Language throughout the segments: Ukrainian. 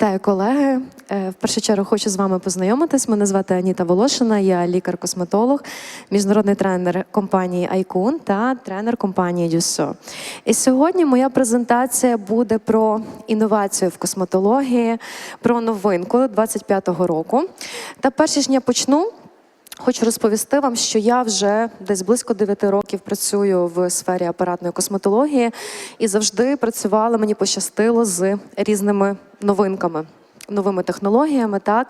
Вітаю, колеги. Е, В першу чергу хочу з вами познайомитись. Мене звати Аніта Волошина, я лікар-косметолог, міжнародний тренер компанії Айкун та тренер компанії Дюсо. І сьогодні моя презентація буде про інновацію в косметології, про новинку 25-го року. Та перш ніж я почну. Хочу розповісти вам, що я вже десь близько 9 років працюю в сфері апаратної косметології і завжди працювала, мені пощастило з різними новинками. Новими технологіями, так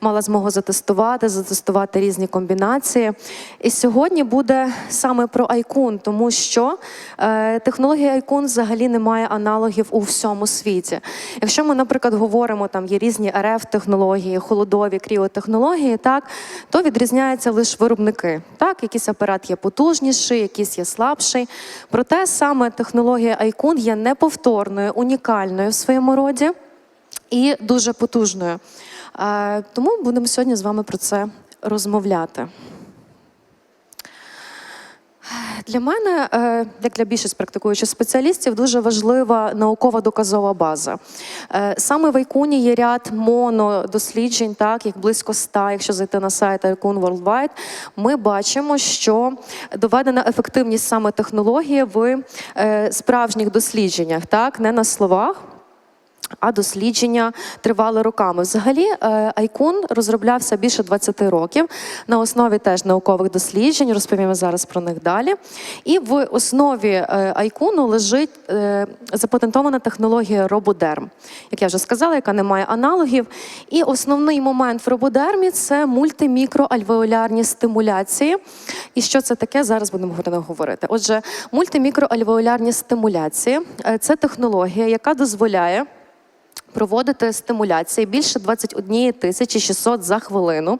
мала змогу затестувати, затестувати різні комбінації. І сьогодні буде саме про Айкун, тому що е, технологія Айкун взагалі не має аналогів у всьому світі. Якщо ми, наприклад, говоримо, там є різні РФ технології, холодові кріотехнології, так то відрізняються лише виробники. Так, якийсь апарат є потужніший, якийсь є слабший. Проте саме технологія Айкун є неповторною, унікальною в своєму роді і дуже потужною. Тому будемо сьогодні з вами про це розмовляти. Для мене, е, як для більшість практикуючих спеціалістів, дуже важлива наукова доказова база. Е, Саме в Айкуні є ряд монодосліджень, так їх близько ста. Якщо зайти на сайт Айкун Worldwide, ми бачимо, що доведена ефективність саме технології в е, справжніх дослідженнях, так не на словах. А дослідження тривали роками. Взагалі, е, Айкун розроблявся більше 20 років на основі теж наукових досліджень. Розповімо зараз про них далі. І в основі е, Айкуну лежить е, запатентована технологія рободерм, як я вже сказала, яка не має аналогів. І основний момент в рободермі це мультимікроальвеолярні стимуляції. І що це таке? Зараз будемо говорити. Отже, мультимікроальвеолярні стимуляції це технологія, яка дозволяє проводити стимуляції більше 21 тисячі 600 за хвилину.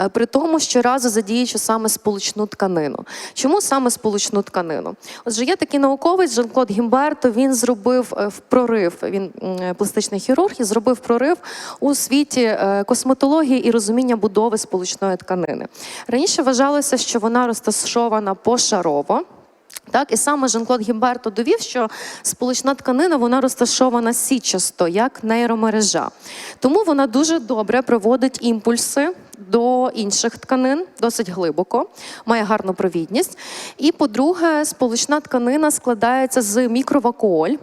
е, При тому, щоразу задіючи саме сполучну тканину. Чому саме сполучну тканину? Отже, є такий науковець Жан-Клод Гімберто. Він зробив е, в прорив. Він е, пластичний хірург і зробив прорив у світі косметології і розуміння будови сполучної тканини. Раніше вважалося, що вона розташована пошарово. Так, і саме Жан-Клод Гімберто довів, що сполучна тканина вона розташована січасто, як нейромережа. Тому вона дуже добре проводить імпульси до інших тканин, досить глибоко, має гарну провідність. І, по-друге, сполучна тканина складається з мікровакуоль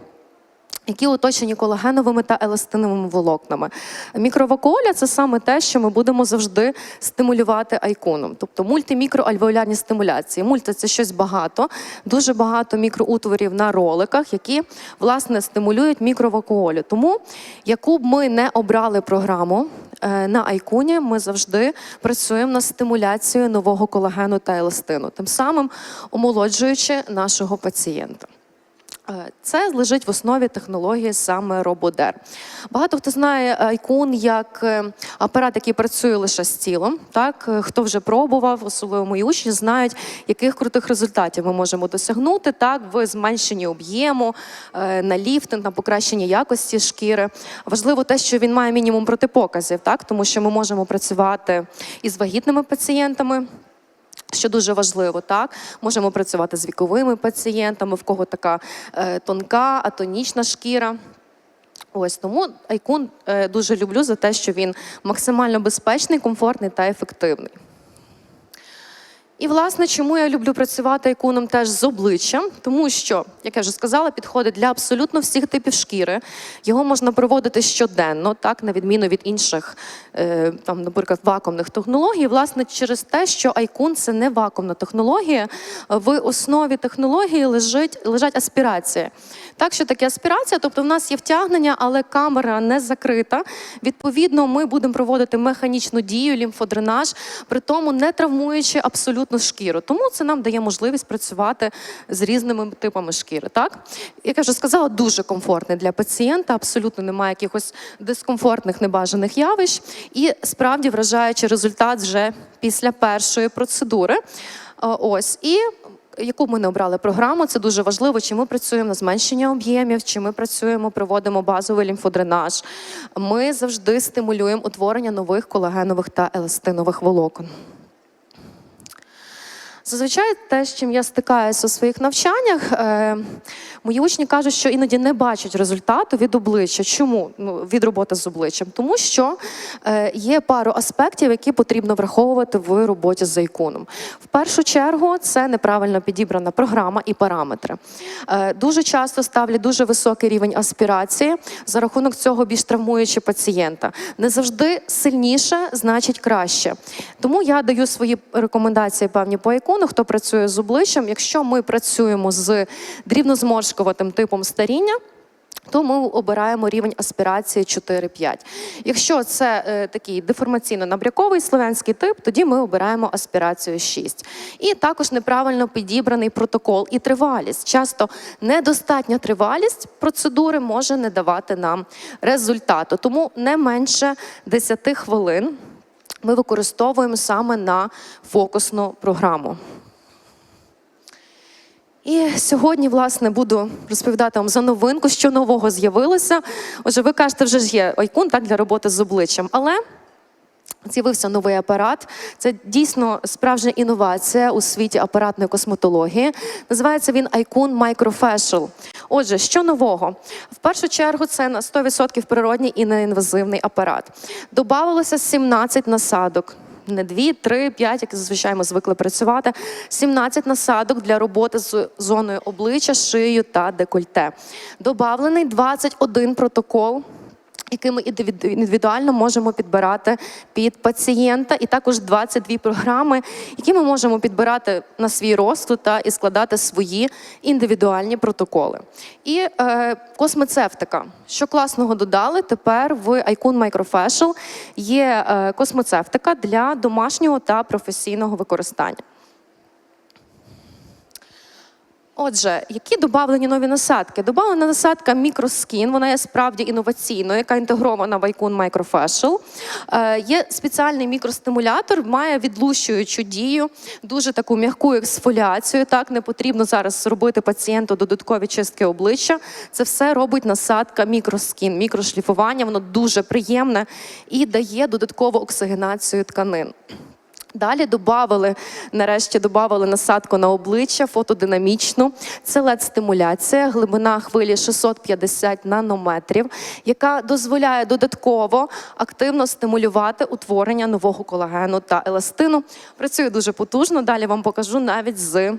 які оточені колагеновими та еластиновими волокнами. Мікровакуоля це саме те, що ми будемо завжди стимулювати айконом, тобто мультимікроальвеолярні стимуляції. Мульти це щось багато, дуже багато мікроутворів на роликах, які власне стимулюють мікровакуолю. Тому, яку б ми не обрали програму е, на айкуні, ми завжди працюємо над стимуляцією нового колагену та еластину, тим самим омолоджуючи нашого пацієнта. Е, Це лежить в основі технології саме рободер. Багато хто знає Айкун як е, апарат, який працює лише з тілом. Так Е, хто вже пробував, особливо мої учні, знають, яких крутих результатів ми можемо досягнути так в зменшенні об'єму, е, на ліфтинг, на покращення якості шкіри. Важливо те, що він має мінімум протипоказів, так тому що ми можемо працювати із вагітними пацієнтами. Що дуже важливо, так можемо працювати з віковими пацієнтами, в кого така е, тонка, атонічна шкіра. Ось тому айкун е, дуже люблю за те, що він максимально безпечний, комфортний та ефективний. І, власне, чому я люблю працювати айкуном теж з обличчям, тому що, як я вже сказала, підходить для абсолютно всіх типів шкіри. Його можна проводити щоденно, так, на відміну від інших, е, там, наприклад, вакуумних технологій. Власне, через те, що айкун це не вакуумна технологія. В основі технології лежить, лежать аспірації. Так, що таке аспірація? Тобто, в нас є втягнення, але камера не закрита. Відповідно, ми будемо проводити механічну дію, лімфодренаж, при тому не травмуючи абсолютно шкіру. Тому це нам дає можливість працювати з різними типами шкіри. Так, як я вже сказала, дуже комфортний для пацієнта, абсолютно немає якихось дискомфортних небажаних явищ, і справді вражаючий результат вже після першої процедури. Ось і яку ми не обрали програму, це дуже важливо, чи ми працюємо на зменшення об'ємів, чи ми працюємо, проводимо базовий лімфодренаж. Ми завжди стимулюємо утворення нових колагенових та еластинових волокон. Зазвичай те, з чим я стикаюся у своїх навчаннях, е, мої учні кажуть, що іноді не бачать результату від обличчя. Чому? Ну, від роботи з обличчям? Тому що е, є пару аспектів, які потрібно враховувати в роботі з айкуном. В першу чергу це неправильно підібрана програма і параметри. Е, дуже часто ставлять дуже високий рівень аспірації, за рахунок цього більш травмуючи пацієнта. Не завжди сильніше значить краще. Тому я даю свої рекомендації певні по айкону, хто працює з обличчям. Якщо ми працюємо з дрібнозморшкуватим типом старіння. То ми обираємо рівень аспірації 4-5. Якщо це е, такий деформаційно-набряковий слов'янський тип, тоді ми обираємо аспірацію 6. І також неправильно підібраний протокол і тривалість. Часто недостатня тривалість процедури може не давати нам результату. Тому не менше 10 хвилин ми використовуємо саме на фокусну програму. І сьогодні, власне, буду розповідати вам за новинку, що нового з'явилося. Отже, ви кажете, вже ж є айкун так, для роботи з обличчям. Але З'явився новий апарат. Це дійсно справжня інновація у світі апаратної косметології. Називається він Icon Microfacial. Отже, що нового? В першу чергу це на 100% природній і неінвазивний апарат. Добавилося 17 насадок. Не 2, 3, 5, як зазвичай ми звикли працювати. 17 насадок для роботи з зоною обличчя, шиєю та декольте. Добавлений 21 протокол який ми індивідуально можемо підбирати під пацієнта, і також 22 програми, які ми можемо підбирати на свій розсуд та і складати свої індивідуальні протоколи. І е, космецевтика. Що класного додали, тепер в Icon Microfacial є е, космецевтика для домашнього та професійного використання. Отже, які додавлені нові насадки? Добавлена насадка Microskin, вона є справді інноваційною, яка інтегрована в Icon Microfacial. Е, є спеціальний мікростимулятор, має відлущуючу дію, дуже таку м'яку ексфоліацію. Так, не потрібно зараз робити пацієнту додаткові чистки обличчя. Це все робить насадка Microskin, мікрошліфування, воно дуже приємне і дає додаткову оксигенацію тканин. Далі додали, нарешті додали насадку на обличчя фотодинамічну. Це LED-стимуляція, глибина хвилі 650 нанометрів, яка дозволяє додатково активно стимулювати утворення нового колагену та еластину. Працює дуже потужно. Далі вам покажу навіть з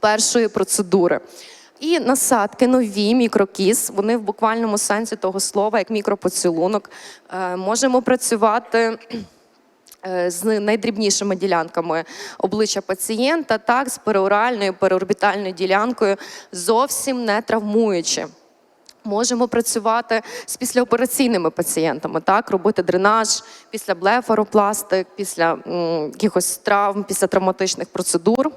першої процедури. І насадки нові, мікрокіс, вони в буквальному сенсі того слова, як мікропоцілунок. Е, Можемо працювати з найдрібнішими ділянками обличчя пацієнта, так, з переоральною, переорбітальною ділянкою, зовсім не травмуючи. Можемо працювати з післяопераційними пацієнтами, так, робити дренаж після блефаропластик, після якихось травм, після травматичних процедур.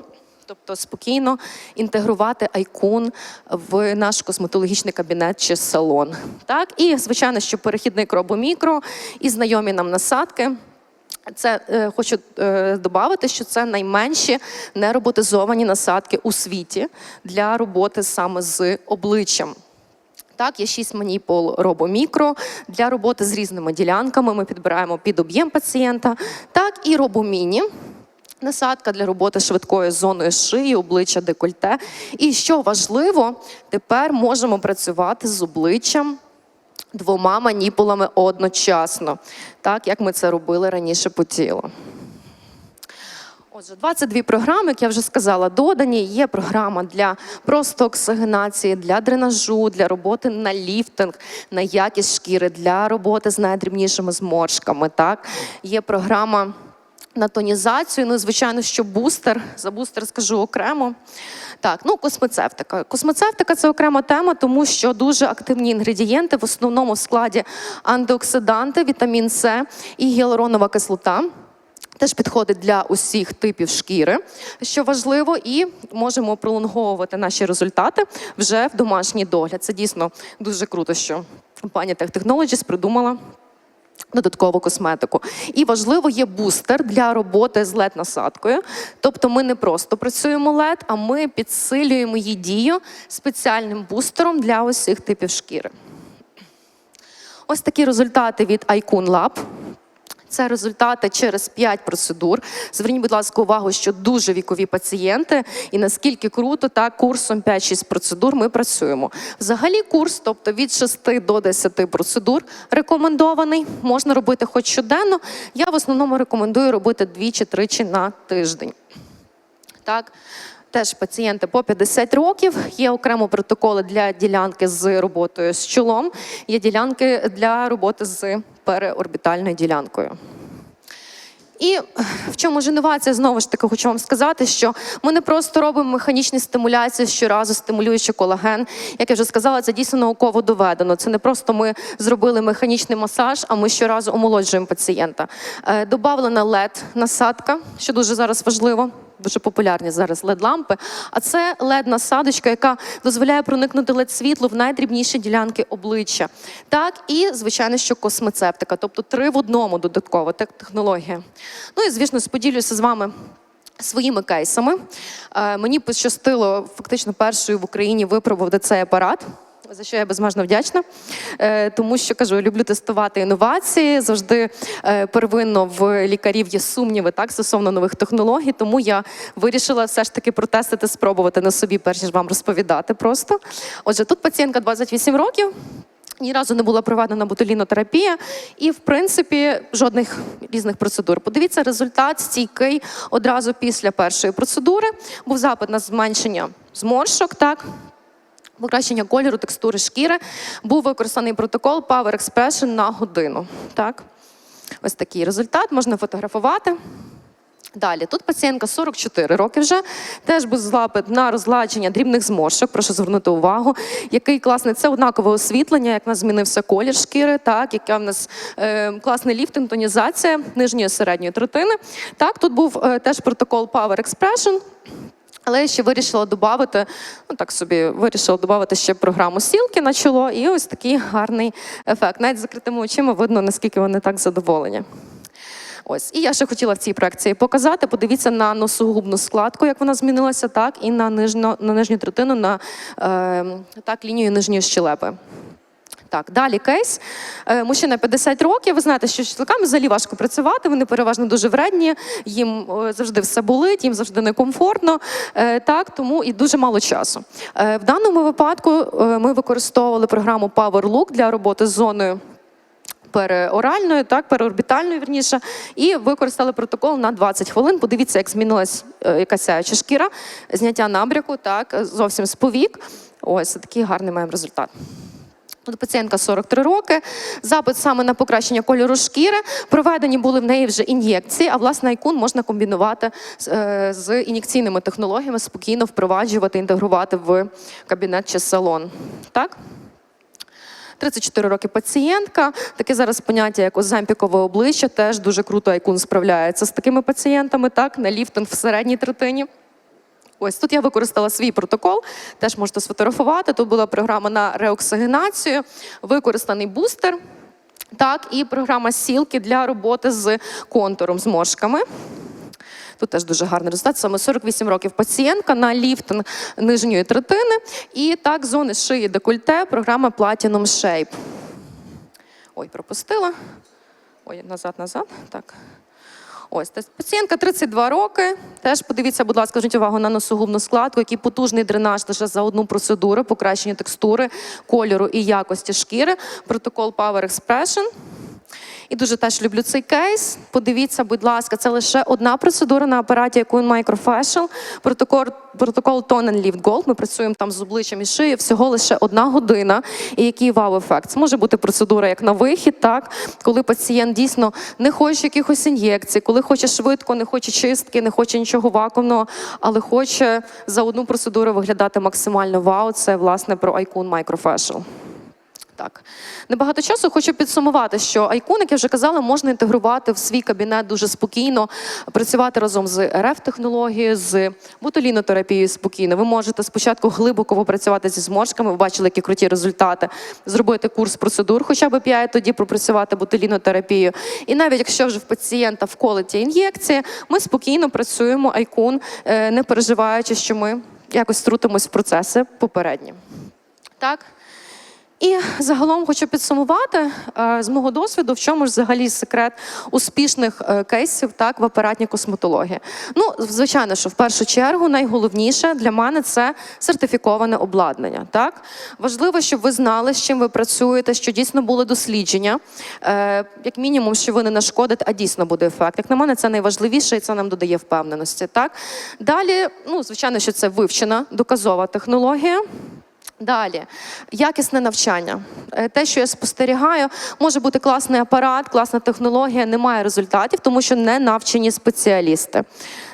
Тобто спокійно інтегрувати айкун в наш косметологічний кабінет чи салон. Так, і звичайно, що перехідник робомікро і знайомі нам насадки. Це е, хочу е, додати, що це найменші нероботизовані насадки у світі для роботи саме з обличчям. Так, є 6 маніпул робомікро для роботи з різними ділянками. Ми підбираємо під об'єм пацієнта. Так, і робоміні. Насадка для роботи швидкою зоною шиї, обличчя, декольте. І що важливо, тепер можемо працювати з обличчям двома маніпулами одночасно, так як ми це робили раніше по тілу. Отже, 22 програми, як я вже сказала, додані. Є програма для просто оксигенації, для дренажу, для роботи на ліфтинг, на якість шкіри, для роботи з найдрібнішими зморшками. Так? Є програма на тонізацію. Ну, звичайно, що бустер. За бустер скажу окремо. Так, ну космецевтика. Космецевтика це окрема тема, тому що дуже активні інгредієнти, в основному в складі антиоксиданти, вітамін С і гіалуронова кислота. Теж підходить для усіх типів шкіри, що важливо, і можемо пролонговувати наші результати вже в домашній догляд. Це дійсно дуже круто, що компанія Tech Technologies придумала додаткову косметику. І важливо є бустер для роботи з LED-насадкою. Тобто ми не просто працюємо LED, а ми підсилюємо її дію спеціальним бустером для усіх типів шкіри. Ось такі результати від Icon Lab. Це результати через 5 процедур. Зверніть, будь ласка, увагу, що дуже вікові пацієнти, і наскільки круто, так, курсом 5-6 процедур ми працюємо. Взагалі, курс, тобто від 6 до 10 процедур рекомендований. Можна робити хоч щоденно. Я в основному рекомендую робити двічі-тричі на тиждень. Так. Теж пацієнти по 50 років. Є окремо протоколи для ділянки з роботою з чолом, є ділянки для роботи з переорбітальною ділянкою. І в чому ж інновація, знову ж таки, хочу вам сказати, що ми не просто робимо механічні стимуляції щоразу, стимулюючи колаген. Як я вже сказала, це дійсно науково доведено. Це не просто ми зробили механічний масаж, а ми щоразу омолоджуємо пацієнта. Е, Добавлена LED-насадка, що дуже зараз важливо. Дуже популярні зараз LED-лампи. А це LED-насадочка, яка дозволяє проникнути LED-світло в найдрібніші ділянки обличчя. Так, і, звичайно, що космецептика, тобто три в одному додаткова технологія. Ну і, звісно, споділюся з вами. Своїми кейсами Е, мені пощастило фактично першою в Україні випробувати цей апарат. За що я безмежно вдячна, Е, тому що кажу, люблю тестувати інновації. Завжди е, первинно в лікарів є сумніви так стосовно нових технологій. Тому я вирішила все ж таки протестити, спробувати на собі, перш ніж вам розповідати. Просто отже, тут пацієнтка 28 років. Ні разу не була проведена ботулінотерапія, і в принципі жодних різних процедур. Подивіться, результат стійкий одразу після першої процедури. Був запит на зменшення зморшок, так покращення кольору, текстури шкіри. Був використаний протокол Power Expression на годину. Так, ось такий результат можна фотографувати. Далі тут пацієнтка 44 роки вже теж був запит на розладження дрібних зморшок. Прошу звернути увагу, який класний це однакове освітлення, як в нас змінився колір шкіри, так яка в нас е, класний ліфтинг, тонізація нижньої середньої третини. Так, тут був е, теж протокол Power Expression. Але я ще вирішила додати, ну так собі вирішила додати ще програму сілки на чоло, і ось такий гарний ефект. Навіть з закритими очима видно, наскільки вони так задоволені. Ось, і я ще хотіла в цій проекції показати. Подивіться на носогубну складку, як вона змінилася, так, і на нижню, на нижню третину, на е, так, лінію нижньої щелепи. Так, далі кейс. Е, Мужчина 50 років. Ви знаєте, що з чоловіками взагалі важко працювати. Вони переважно дуже вредні, їм завжди все болить, їм завжди некомфортно. Е, Так, тому і дуже мало часу. Е, В даному випадку ми використовували програму PowerLook для роботи з зоною переоральною, так, переорбітальною, вірніше, і використали протокол на 20 хвилин. Подивіться, як змінилась якась сяюча шкіра, зняття набряку, так, зовсім з повік. Ось такий гарний маємо результат. Тут пацієнтка 43 роки, запит саме на покращення кольору шкіри. Проведені були в неї вже ін'єкції, а власне айкун можна комбінувати з, е, ін'єкційними технологіями, спокійно впроваджувати, інтегрувати в кабінет чи салон. Так? 34 роки пацієнтка. Таке зараз поняття, як оземпікове обличчя, теж дуже круто айкун справляється з такими пацієнтами, так, на ліфтинг в середній третині. Ось тут я використала свій протокол, теж можете сфотографувати. Тут була програма на реоксигенацію, використаний бустер, так, і програма сілки для роботи з контуром, з мошками. Тут теж дуже гарний результат. Саме 48 років пацієнтка на ліфтинг нижньої третини. І так, зони шиї декольте, програма Platinum Shape. Ой, пропустила. Ой, назад, назад. Так. Ось та пацієнтка 32 роки. Теж подивіться, будь ласка, зверніть увагу на носогубну складку, який потужний дренаж лише за одну процедуру, покращення текстури, кольору і якості шкіри. Протокол Power Expression. І дуже теж люблю цей кейс. Подивіться, будь ласка, це лише одна процедура на апараті, яку Microfacial. Протокол, протокол Tone and Lift Gold. Ми працюємо там з обличчям і шиєю. Всього лише одна година. І який вау-ефект. Це може бути процедура як на вихід, так коли пацієнт дійсно не хоче якихось ін'єкцій, коли хоче швидко, не хоче чистки, не хоче нічого вакуумного, але хоче за одну процедуру виглядати максимально вау. Це власне про Icon Microfacial. Так, небагато часу хочу підсумувати, що айкон, як я вже казала, можна інтегрувати в свій кабінет дуже спокійно, працювати разом з РФ технологією, з ботулінотерапією спокійно. Ви можете спочатку глибоко попрацювати зі зморшками, ви бачили, які круті результати, зробити курс процедур, хоча б 5, тоді пропрацювати ботулінотерапію. І навіть якщо вже в пацієнта вколоті ін'єкції, ми спокійно працюємо айкун, е, не переживаючи, що ми якось втрутимось в процеси попередні. Так. І загалом хочу підсумувати е, з мого досвіду, в чому ж взагалі секрет успішних е, кейсів так в апаратній косметології. Ну, звичайно, що в першу чергу найголовніше для мене це сертифіковане обладнання. Так важливо, щоб ви знали, з чим ви працюєте, що дійсно були дослідження. Е, як мінімум, що ви не нашкодите, а дійсно буде ефект. Як на мене, це найважливіше, і це нам додає впевненості. Так далі, ну звичайно, що це вивчена доказова технологія. Далі, якісне навчання. Е, Те, що я спостерігаю, може бути класний апарат, класна технологія, немає результатів, тому що не навчені спеціалісти.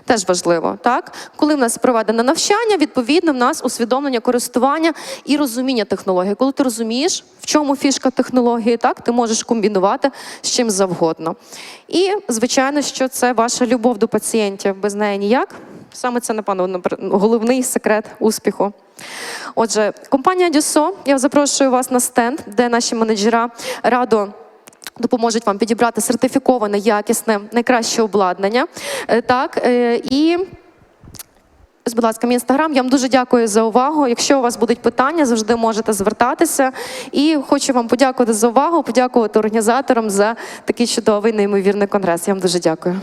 Теж важливо, так? Коли в нас проведено навчання, відповідно, в нас усвідомлення користування і розуміння технології. Коли ти розумієш, в чому фішка технології, так, ти можеш комбінувати з чим завгодно. І, звичайно, що це ваша любов до пацієнтів, без неї ніяк. Саме це, напевно, головний секрет успіху. Отже, компанія Дюсо, я запрошую вас на стенд, де наші менеджера радо. Допоможуть вам підібрати сертифіковане, якісне, найкраще обладнання. Е, Так, е, і будь ласка, мій інстаграм. Я вам дуже дякую за увагу. Якщо у вас будуть питання, завжди можете звертатися. І хочу вам подякувати за увагу, подякувати організаторам за такий чудовий, неймовірний конгрес. Я вам дуже дякую.